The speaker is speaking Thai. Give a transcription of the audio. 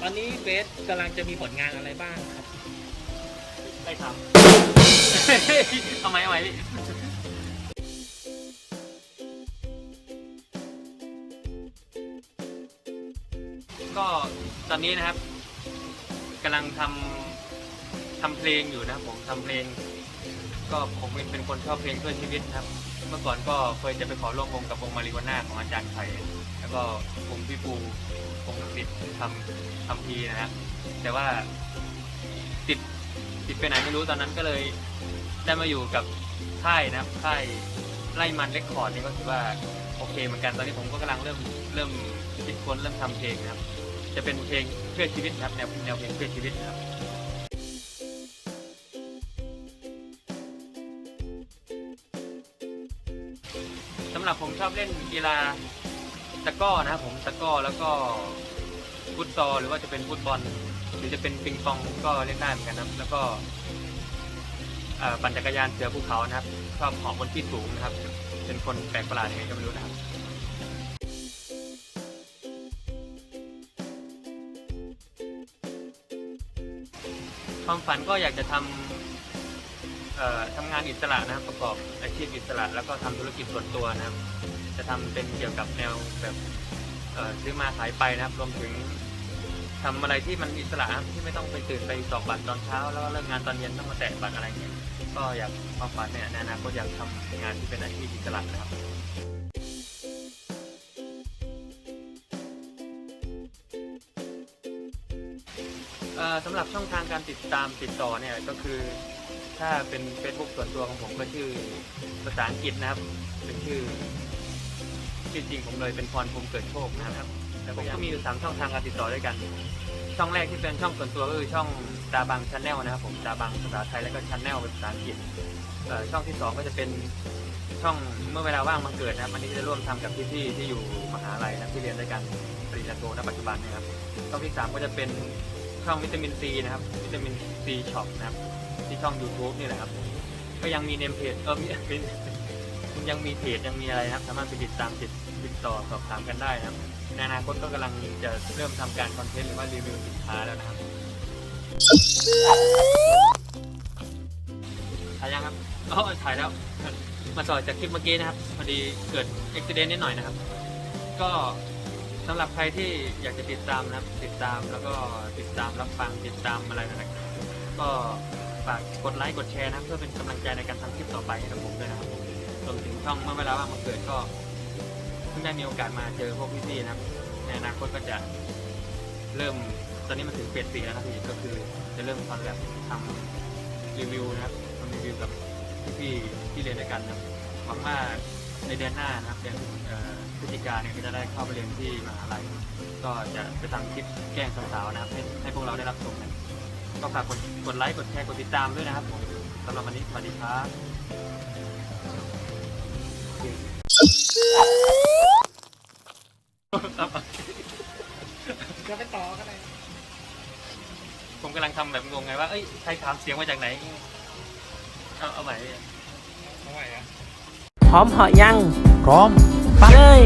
ตอนนี้เบสกำลังจะมีผลงานอะไรบ้างครับ ได้ทำเอาไหมเอาไหมพี่ก็ตอนนี้นะครับกำลังทำทำเพลงอยู่นะครับผมทำเพลง ก็ผมเป็นคนชอบเพลงเพื่อชีวิตนะครับ เมื่อก่อนก็เคยจะไปขอร่วมวงกับวงมาริวาน่าของอาจารย์ไข่ แล้วก็วงพี่ปูวงติดทำทำพีนะครับแต่ว่าติดติดไปไหนไม่รู้ตอนนั้นก็เลยได้มาอยู่กับค่ายนะครับค่ายไล่มันเรคคอร์ดนี่ก็ถือว่าโอเคเหมือนกันตอนนี้ผมก็กำลังเริ่มเริ่มคิดค้นเริ่มทำเพลงนะครับ จะเป็นเพลงเพื่อชีวิตนะครับแนวแนวเพลงเพื่อชีวิตนะครับสำหรับผมชอบเล่นกีฬา ตะก้อนะครับผมตะก้อแล้วก็ฟุตซอลหรือว่าจะเป็นฟุตบอลหรือจะเป็นปิงปองก็เล่นได้เหมือนกันนะครับ แล้วก็ปั่นจักรยานเสือภูเขานะครับชอบเหาะบนที่สูงนะครับ เป็นคนแปลกประหลาดยังไงก็ไม่รู้นะครับความฝันก็อยากจะทำทำงานอิสระนะครับ ประกอบอาชีพอิสระ แล้วก็ทำธุรกิจส่วนตัวนะครับ จะทำเป็นเกี่ยวกับแนวแบบซื้อมาขายไปนะครับ รวมถึงทำอะไรที่มันอิสระที่ไม่ต้องไปตื่นไปสอบบัตรตอนเช้า แล้วก็เลิกงานตอนเย็นต้องมาแตะบัตรอะไรเงี้ยก็อยากความฝันเนี่ยในอนาคตอยากทำงานที่เป็นอาชีพอิสระนะครับเอ่อสำหรับช่องทางการติดตามติดต่อเนี่ยก็คือถ้าเป็น Facebook ส่วนตัวของผมก็ชื่อภาษาอังกฤษนะครับ เป็นชื่อ ชื่อจริงผมเลยเป็นพรภูมิเกิดโชคนะครับแล้วผมก็มีอยู่สามช่องทางการติดต่อด้วยกัน ช่องแรกที่เป็นช่องส่วนตัวก็คือช่องดาบังชาแนลนะครับผมดาบังภาษาไทยแล้วก็ชาแนลเป็นภาษาอังกฤษเอ่อช่องที่สองก็จะเป็นช่องเมื่อเวลาว่างมาเกิดนะครับอันนี้จะร่วมทำกับพี่ๆที่อยู่มหาลัยนะครับที่เรียนด้วยกันปริญญาโทณปัจจุบันเนะครับช่องที่สามก็จะเป็นช่องวิตามินซีนะครับวิตามินซีช็อปนะครับที่ช่อง YouTube นี่แหละครับก็ยังมีเนมเพจเออมีเป็น ยังมีเพจยังมีอะไรนะครับ สามารถไปติดตามติดติดต่อสอบถามกันได้นะครับในอนาคตก็กำลังจะเริ่มทำการคอนเทนต์หรือว่ารีวิวสินค้าแล้วนะครับถ่ายยังครับอ๋อถ่ายแล้ว มาต่อจากคลิปเมื่อกี้นะครับ พอดีเกิดอุบิเหตุนิดหน่อยนะครับ ก็สำหรับใครที่อยากจะติดตามนะครับ ติดตามแล้วก็ติดตามรับฟังติดตามอะไรนะครับก็ฝากกดไลค์กดแชร์นะครับเพื่อเป็นกำลังใจในการทำคลิปต่อไปให้กับผมด้วยนะครับ รวมถึงช่องเมื่อเวลาว่างมาเกิดก็เพิ่งได้มีโอกาสมาเจอพวกพี่ๆนะครับในอนาคตก็จะเริ่มตอนนี้มันถึงเฟสสี่แล้วนะพี่ก็คือจะเริ่มทำแบบทำรีวิวนะครับทำรีวิวกับพี่ๆที่เรียนด้วยกันนะครับหวังว่าในเดือนหน้านะครับเดือนพฤศจิกาเนี่ยก็จะได้เข้าไปเรียนที่มหาลัยก็จะไปทำคลิปแกล้งสาวๆนะครับให้ให้พวกเราได้รับชมกันก็ฝากกดกดไลค์กดแชร์กดติดตามด้วยนะครับผมสำหรับวันนี้สวัสดีครับ จะไปต่อกันเลยผมกำลังทำแบบงงไงว่า เอ้ย ใครถามเสียงมาจากไหน เอาเอาใหม่เอาไว้อะพร้อมเหาะยัง พร้อม ไปเลย